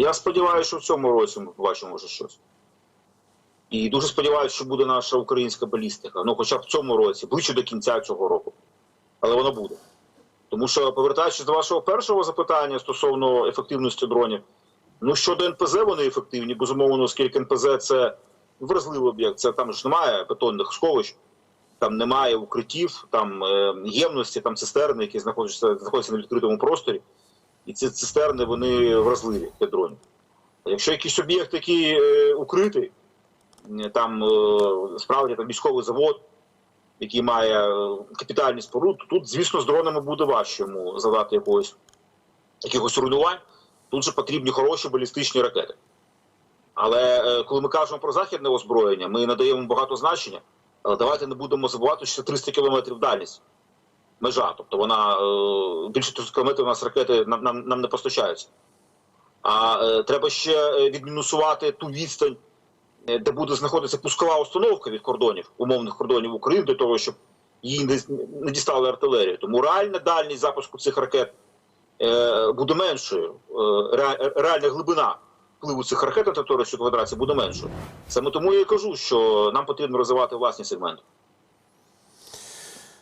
Я сподіваюся, що в цьому році ми побачимо вже щось. І дуже сподіваюся, що буде наша українська балістика. Ну, хоча б в цьому році, ближче до кінця цього року. Але вона буде. Тому що, повертаючись до вашого першого запитання стосовно ефективності дронів, ну щодо НПЗ, вони ефективні, безумовно, оскільки НПЗ це вразливий об'єкт, це там ж немає бетонних сховищ, там немає укриттів, там е, ємності, там цистерни, які знаходяться, знаходяться на відкритому просторі. І ці цистерни вони вразливі для дронів. Якщо якийсь об'єкт такий е, укритий, там е, справді там військовий завод, який має е, капітальні то тут, звісно, з дронами буде важче йому завдати якогось якихось руйнувань. Тут же потрібні хороші балістичні ракети. Але коли ми кажемо про західне озброєння, ми надаємо багато значення. Але давайте не будемо забувати, що це 300 кілометрів дальність. Межа. Тобто вона е, більше 300 кілометрів у нас ракети нам, нам, нам не постачаються. А е, треба ще е, відмінусувати ту відстань, де буде знаходитися пускова установка від кордонів, умовних кордонів України, для того, щоб її не, не дістали артилерію. Тому реальна дальність запуску цих ракет буде меншою. Реальна глибина впливу цих ракет на територію Російської Федерації буде меншою. Саме тому я і кажу, що нам потрібно розвивати власні сегменти.